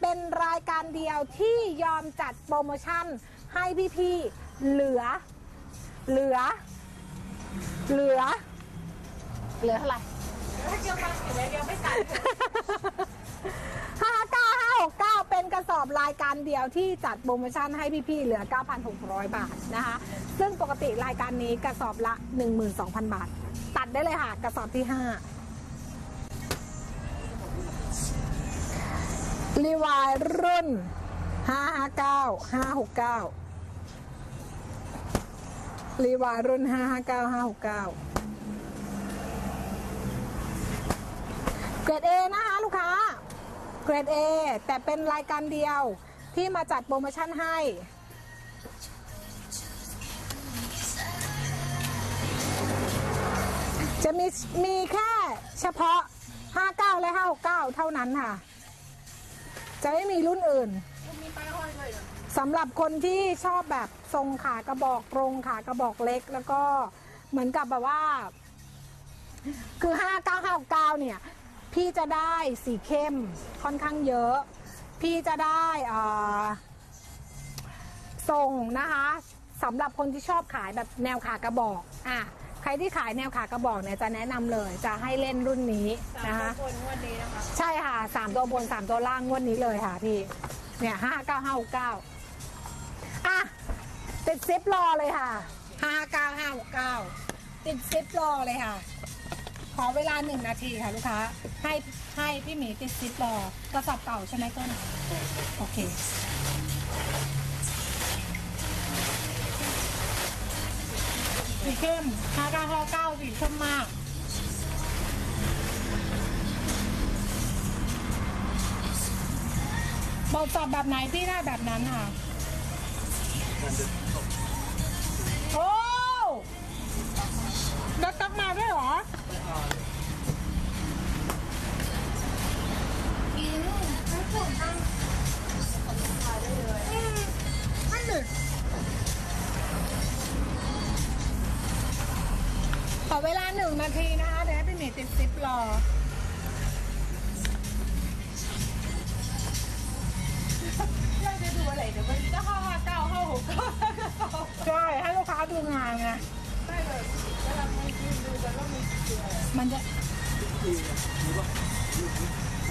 เป็นรายการเดียวที่ยอมจัดโปรโมชั่น ให้พี่ๆเหลือ เหลือ เหลือ เหลือเท่าไหร่เดียวกันอยู่เลยเดียวไม่ตัดห้าเก้าห้าหกเก้าเป็นกระสอบรายการเดียวที่จัดโปรโมชั่นให้พี่ๆเหลือ 9,600 บาทนะคะ ซึ่งปกติรายการนี้กระสอบละ 12,000 บาท ตัดได้เลยค่ะ กระสอบที่ 5 รีวายรุ่น 559 569 รีวายรุ่น 559 569 เกรด A นะคะลูกค้า เกรด A แต่เป็นรายการเดียวที่มาจัดโปรโมชั่นให้ จะมีมีแค่เฉพาะ 59 และ 569 เท่านั้นค่ะ จะไม่มีรุ่นอื่นสำหรับคนที่ชอบแบบทรงขากระบอกตรงขากระบอกเล็ก แล้วก็เหมือนกับแบบว่า คือ5959เนี่ย พี่จะได้สีเข้มค่อนข้างเยอะ พี่จะได้เอ่อส่งนะคะสำหรับคนที่ชอบขายแบบแนวขากระบอกอะ รที่ขายแนวขากระบอกเนี่ยจะแนะนำเลยจะให้เล่นรุ่นนี้สามนะคะ คนงวันนี้นะคะ ใช่ค่ะสามตัวบนสามตัวล่างงวดนี้เลยค่ะพี่ เนี่ยห้าเก้าห้าเก้าอะ ติดซิปรอเลยค่ะห้าเก้าห้าเก้าติดซิปรอเลยค่ะ ขอเวลาหนึ่งนาทีค่ะลูกค้า ให้ให้พี่หมีติดซิปรอกระสอบเก่าใช่ไหมต้น โอเค สีเข้มห้าเก้าห้าเก้าสีเข้มมากบอกจับแบบไหนพี่ได้แบบนั้นค่ะ โอ้ดักตักมาด้วยเหรออืมนั่นดิ เวลาหนึ่งนาทีนะคะ เดี๋ยวให้พี่หมีติดซิปรอ เราจะดูอะไรเดี๋ยวมันจะห้าห้าเก้าห้าหกเก้าห้าเก้าใช่ ให้ลูกค้าดูงานไง ได้เลยแล้วเราไม่ยืนดูกันว่ามีกี่ตัวมันจะ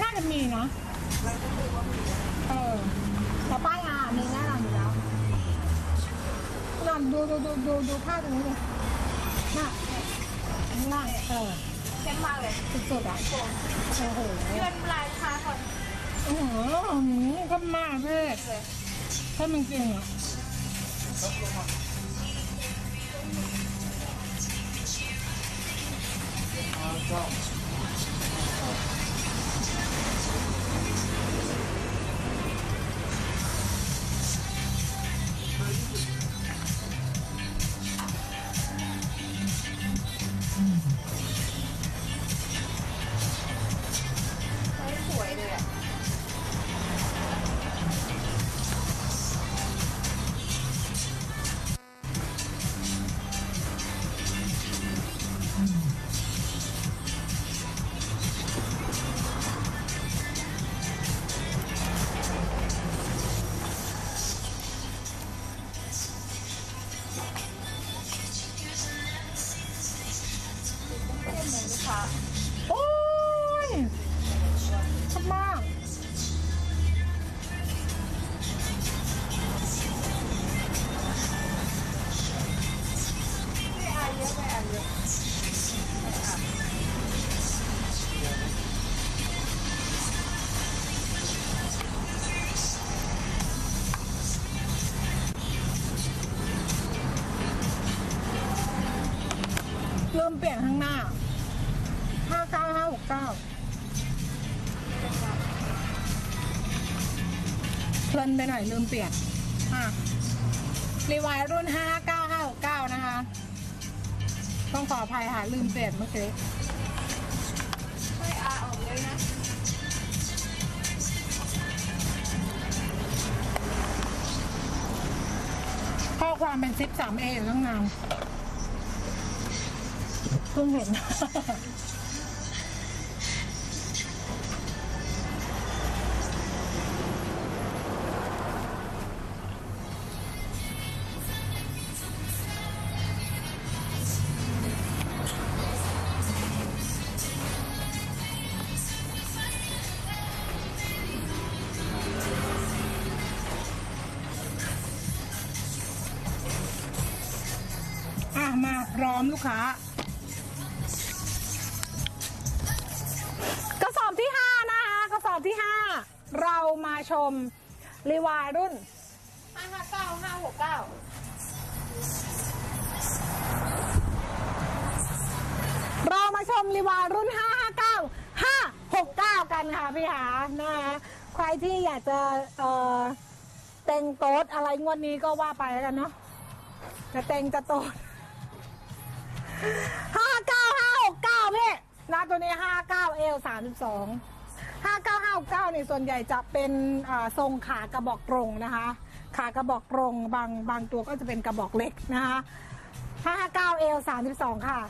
น่าจะมีเนาะเออแต่ป้ายงานมีแน่นอนอยู่แล้วนั่นดูดูดูดูดูผ้าตรงนี้เลยน่ะ ข้างล่างเออเข้มมากเลยสุดๆอะโอ้โหเพื่อนลายค้าก่อนโอ้โหข้มมากพี่ถ้ามันจริงอะส หน่อยลืมเปลี่ยนอะรีวายรุ่นห้าเก้าห้าหกเก้านะคะ ต้องขออภัยค่ะ ลืมเปลี่ยนเมื่อกี้ไม่อาออกเลยนะข้อความเป็นซิปสามเออยู่ตั้งนานเพิ่งเห็น อมลูกค้า กระสอบที่5นะคะ กระสอบที่5เรามาชมรีวายรุ่น ห้าห้าเก้าห้าหกเก้าเรามาชมรีวายรุ่น 559 569 กันค่ะพี่หานะคะใครที่อยากจะเอ่อเต็งโต๊ดอะไรงวดนี้ก็ว่าไปแล้วกันเนาะจะเต็งจะโต๊ด 59569พี่นะตัวนี้59เอล32 5959นี่ส่วนใหญ่จะเป็นอ่าทรงขากระบอกตรงนะคะ ขากระบอกตรงบางบางตัวก็จะเป็นกระบอกเล็กนะคะ559เอล32ค่ะ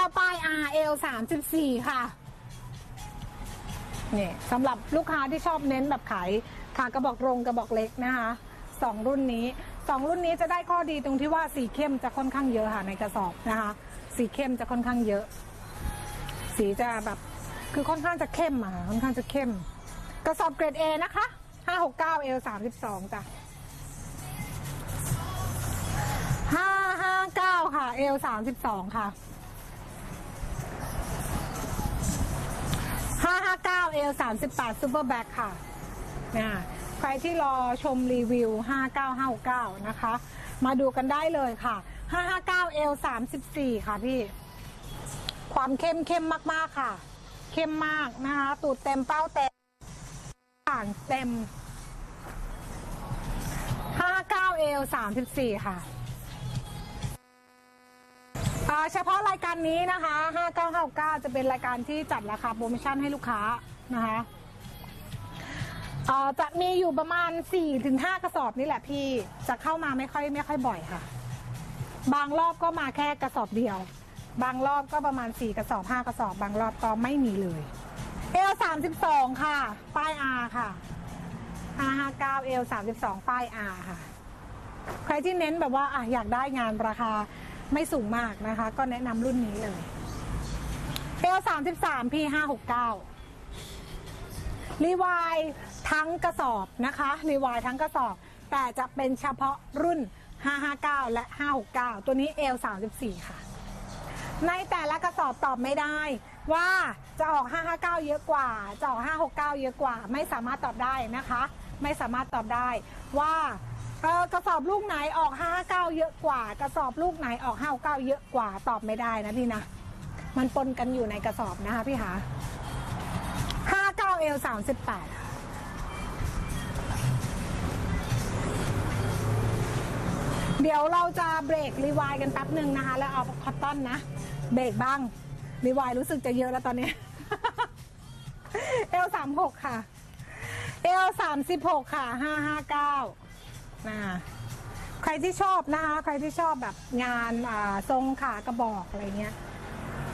59ป้าย RL 34ค่ะนี่สำหรับลูกค้าที่ชอบเน้นแบบขายขากระบอกตรงกระบอกเล็กนะคะสองรุ่นนี้ สองรุ่นนี้จะได้ข้อดีตรงที่ว่าสีเข้มจะค่อนข้างเยอะค่ะในกระสอบนะคะ สีเข้มจะค่อนข้างเยอะ สีจะแบบคือค่อนข้างจะเข้มอะค่ะค่อนข้างจะเข้ม กระสอบเกรด A นะคะ569 L 32จ้ะ559 ค่ะ L 32ค่ะ559 L 38 Super Back ค่ะนะ ใครที่รอชมรีวิว 5959นะคะ มาดูกันได้เลยค่ะ 559 L 34ค่ะพี่ ความเข้มเข้มมาก ๆ ค่ะ เข้มมากนะคะ ตูดเต็มเป้าเต็มอ่างเต็ม59 L 34ค่ะอ่าเฉพาะรายการนี้นะคะ 5959 จะเป็นรายการที่จัดราคาโปรโมชั่นให้ลูกค้านะคะ อ่าจะมีอยู่ประมาณ4-5กระสอบนี่แหละพี่ จะเข้ามาไม่ค่อยไม่ค่อยบ่อยค่ะ บางรอบก็มาแค่กระสอบเดียว บางรอบก็ประมาณ4กระสอบ5กระสอบ บางรอบก็ไม่มีเลยเอล32ค่ะ ป้าย R ค่ะ559เอล32ป้าย R ค่ะ ใครที่เน้นแบบว่าอะอยากได้งานราคาไม่สูงมากนะคะ ก็แนะนำรุ่นนี้เลยเอล33 P 569รีวาย ทั้งกระสอบนะคะรีวายทั้งกระสอบ แต่จะเป็นเฉพาะรุ่น 559 และ 569 ตัวนี้เอล34ค่ะ ในแต่ละกระสอบตอบไม่ได้ ว่าจะออก 559 เยอะกว่า จะออก 569 เยอะกว่า ไม่สามารถตอบได้นะคะ ไม่สามารถตอบได้ว่ากระสอบลูกไหนออก 559 เยอะกว่า กระสอบลูกไหนออก569เยอะกว่าตอบไม่ได้นะพี่นะ มันปนกันอยู่ในกระสอบนะคะพี่หา59 L 38 เดี๋ยวเราจะเบรกรีวายกันแป๊บหนึ่งนะคะ แล้วเอาคอตตอนนะ เบรกบ้าง รีวายรู้สึกจะเยอะแล้วตอนนี้ L 36ค่ะ L 36ค่ะ559นะใครที่ชอบนะคะ ใครที่ชอบแบบงานอ่าทรงขากระบอกอะไรเงี้ย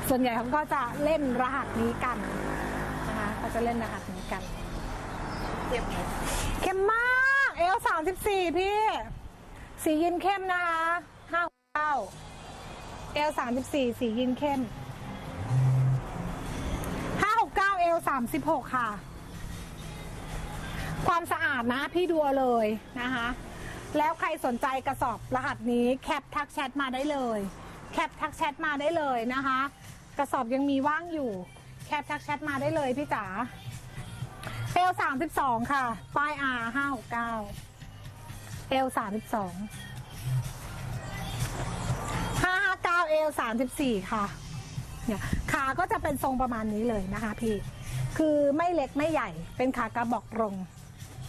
ส่วนใหญ่เขาก็จะเล่นรหัสนี้กันนะคะเขาจะเล่นรหัสนี้กัน เจ็บไหมเข้มมาก เอลสามสิบสี่พี่ สียินเข้มนะคะห้าเก้าเอลสามสิบสี่สียินเข้มห้าหกเก้าเอลสามสิบหกค่ะ ความสะอาดนะพี่ดูเอาเลยนะคะ แล้วใครสนใจกระสอบรหัสนี้แคปทักแชทมาได้เลย แคปทักแชทมาได้เลยนะคะ กระสอบยังมีว่างอยู่ แคปทักแชทมาได้เลยพี่จ๋าเอลสามสิบสองค่ะป้าย R ห้าหกเก้า เอลสามสิบสองห้าห้าเก้าเอลสามสิบสี่ค่ะ เนี่ยขาก็จะเป็นทรงประมาณนี้เลยนะคะพี่ คือไม่เล็กไม่ใหญ่ เป็นขากระบอกรง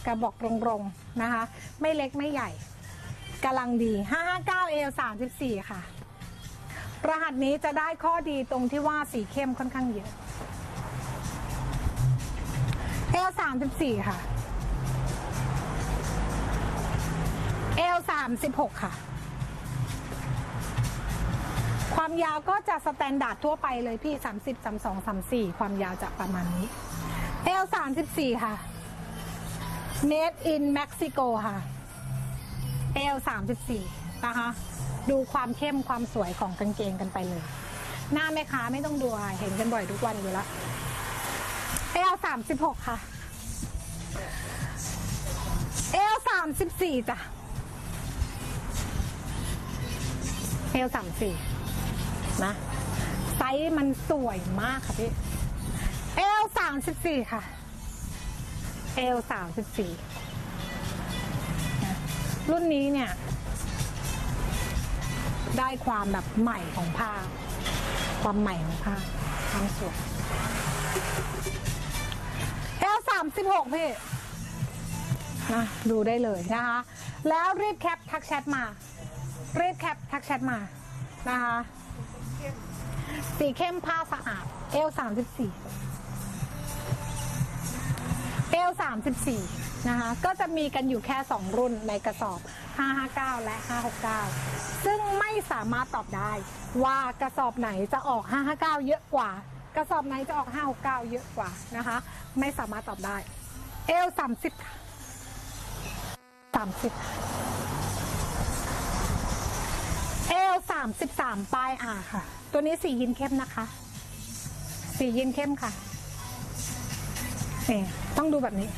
กระบอกรงๆนะคะ ไม่เล็กไม่ใหญ่กำลังดี 559เอล34 ค่ะ รหัสนี้จะได้ข้อดีตรงที่ว่าสีเข้มค่อนข้างเยอะเอลสามสิบสี่ค่ะ เอลสามสิบหกค่ะ ความยาวก็จะสแตนดาร์ดทั่วไปเลยพี่สามสิบสามสองสามสี่ความยาวจะประมาณนี้เอลสามสิบสี่ค่ะ made in Mexico ค่ะเอลสามสิบสี่นะคะ ดูความเข้มความสวยของกางเกงกันไปเลย หน้าแม่ค้าไม่ต้องดูเห็นกันบ่อยทุกวันอยู่แล้วเอลสามสิบหกค่ะเอลสามสิบสี่จ้ะ เอลสามสี่นะไซส์มันสวยมากค่ะพี่เอลสามสิบสี่ค่ะเอลสามสิบสี่รุ่นนี้เนี่ย ได้ความแบบใหม่ของผ้า ความใหม่ของผ้าความสวยเอลสามสิบหกพี่นะดูได้เลยนะคะ แล้วรีบแคปทักแชทมา รีบแคปทักแชทมานะคะ สีเข้มผ้าสะอาด เอลสามสิบสี่เอลสามสิบสี่นะคะ ก็จะมีกันอยู่แค่2รุ่นในกระสอบ 559 และ 569 ซึ่งไม่สามารถตอบได้ว่ากระสอบไหนจะออก 559 เยอะกว่า กระสอบไหนจะออก 569 เยอะกว่านะคะ ไม่สามารถตอบได้ เอล30ค่ะ30 เอลสามสิบสามปลายอาค่ะ ตัวนี้สียินเข้มนะคะ สียินเข้มค่ะนี่ต้องดูแบบนี้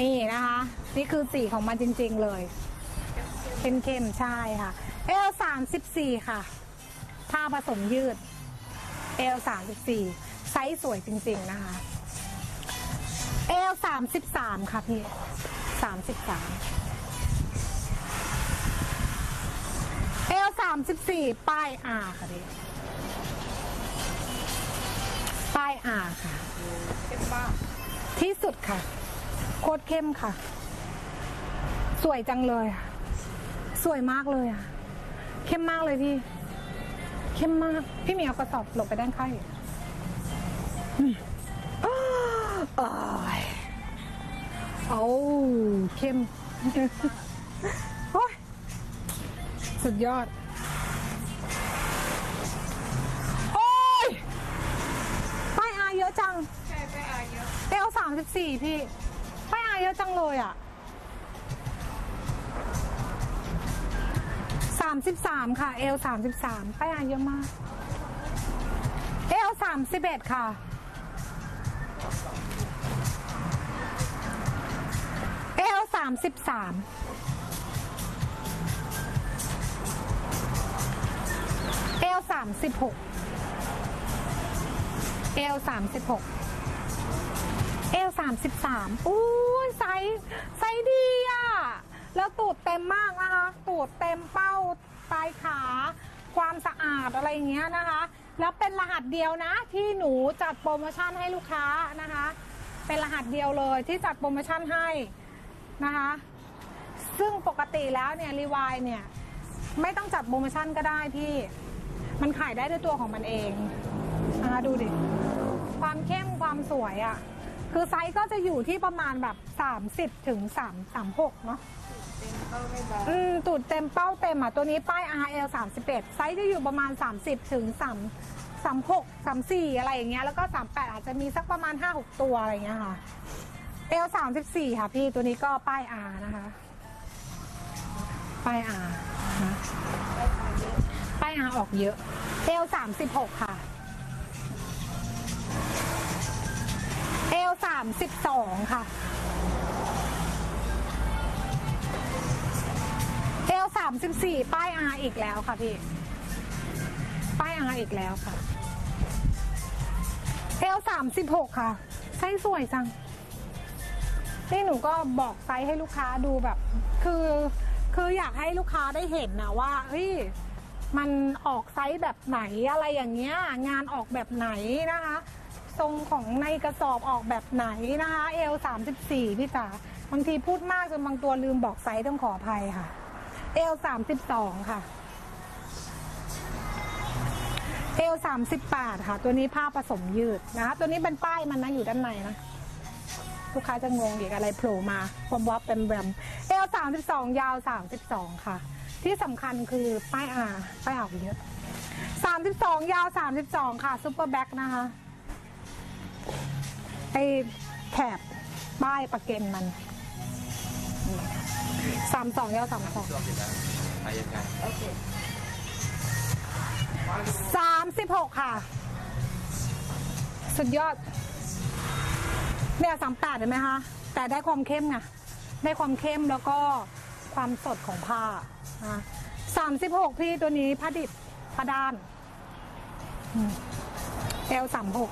นี่นะคะ นี่คือสีของมันจริง ๆเลยเข้มเข้มๆใช่ค่ะเอลสามสิบสี่ค่ะผ้าผสมยืดเอลสามสิบสี่ไซส์สวยจริง ๆนะคะเอลสามสิบสามค่ะพี่สามสิบสามเอลสามสิบสี่ป้ายอาค่ะพี่ป้ายอาค่ะเป็นบ้าที่สุดค่ะ โคตรเข้มค่ะ สวยจังเลยอะสวยมากเลยอะเข้มมากเลยพี่ เข้มมาก พี่เหมียวกระสอบหลบไปด้านข้างอีกอืมอ้าวอ้ายโอ้เข้ม โอ้ยสุดยอด เอะเอลสามสิบสี่พี่ป้ายอาเยอะจังเลยอะสามสิบสามค่ะเอลสามสิบสามป้ายอาเยอะมากเอลสามสิบเอ็ดค่ะเอลสามสิบสามเอลสามสิบหกเอลสามสิบหก เอลสามสิบสามอู้ยไซส์ไซส์ดีอะ แล้วตูดเต็มมากนะคะ ตูดเต็มเป้าปลายขา ความสะอาดอะไรอย่างเงี้ยนะคะ แล้วเป็นรหัสเดียวนะ ที่หนูจัดโปรโมชั่นให้ลูกค้านะคะ เป็นรหัสเดียวเลยที่จัดโปรโมชั่นให้นะคะ ซึ่งปกติแล้วเนี่ยรีวายเนี่ยไม่ต้องจัดโปรโมชั่นก็ได้พี่ มันขายได้ด้วยตัวของมันเองนะคะดูดิ ความเข้มความสวยอะ่ะ คือไซส์ก็จะอยู่ที่ประมาณแบบ 30ถึง3 36เนาะเต็มก็ไม่เบาอืมตูดเต็มเป้าเต็มอะตัวนี้ป้าย RL 31ไซส์จะอยู่ประมาณ 30ถึง3 36 34 อะไรอย่างเงี้ยแล้วก็ 38 อาจจะมีสักประมาณ 5-6 ตัวอะไรอย่างเงี้ยค่ะ L 34 ค่ะพี่ตัวนี้ก็ป้าย R นะคะ ป้าย R นะป้าย R ออกเยอะ L 36 ค่ะ L 32 ค่ะเอลสามสิบสี่ป้ายอาอีกแล้วค่ะพี่ ป้ายอาอีกแล้วค่ะเอลสามสิบหกค่ะ ไซส์สวยจัง นี่หนูก็บอกไซส์ให้ลูกค้าดูแบบ คือ คืออยากให้ลูกค้าได้เห็นนะว่า เฮ้ย มันออกไซส์แบบไหนอะไรอย่างเงี้ย งานออกแบบไหนนะคะ ทรงของในกระสอบออกแบบไหนนะคะเอลสามสิบสี่พี่จ๋าบางทีพูดมากจนบางตัวลืมบอกไซส์ต้องขออภัยค่ะเอลสามสิบสองค่ะเอลสามสิบแปดค่ะ ตัวนี้ผ้าผสมยืดนะคะตัวนี้เป็นป้ายมันนะอยู่ด้านในนะลูกค้าจะงงอีกอะไรโผล่มาความวับเป็นแบมเอลสามสิบสองยาวสามสิบสองค่ะ ที่สำคัญคือป้ายอาป้ายออกเยอะสามสิบสองยาวสามสิบสองค่ะซุปเปอร์แบ็คนะคะ ไอแถบป้ายประเก็นมันสามสองยาวสามสองสายการโอเคสามสิบหกค่ะ สุดยอดเนี่ยสามแปดเห็นไหมคะแต่ได้ความเข้มไงได้ความเข้มแล้วก็ความสดของผ้าสามสิบหกพี่ตัวนี้ผ้าดิบผ้าด้านเอลสามหก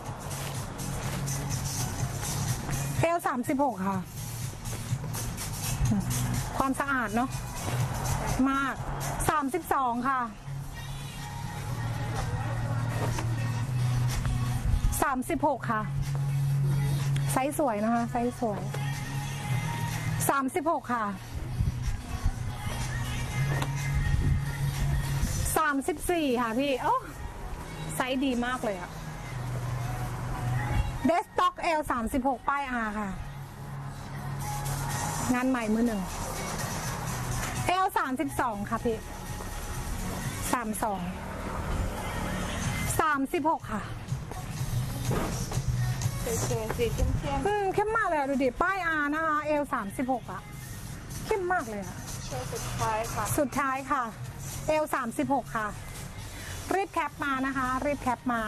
เอลสามสิบหกค่ะ ความสะอาดเนาะมากสามสิบสองค่ะสามสิบหกค่ะ ไซส์สวยนะคะ ไซส์สวยสามสิบหกค่ะสามสิบสี่ค่ะพี่ โอ้ไซส์ดีมากเลยอะ เดสต็อกเอลสามสิบหกป้ายอาค่ะ งานใหม่มือหนึ่งเอลสามสิบสองค่ะพี่สามสองสามสิบหกค่ะเฉยๆสีเข้มอืมเข้มมากเลยอะดูดิ ป้ายอานะคะเอลสามสิบหกอะเข้มมากเลยอะๆโชว์สุดท้ายค่ะ สุดท้ายค่ะเอลสามสิบหกค่ะ รีบแคปมานะคะ รีบแคปมา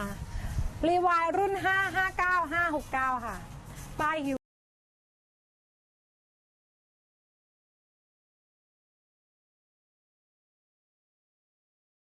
รีวายรุ่น 5 5 9 5 6 9 ค่ะ ปลายหิว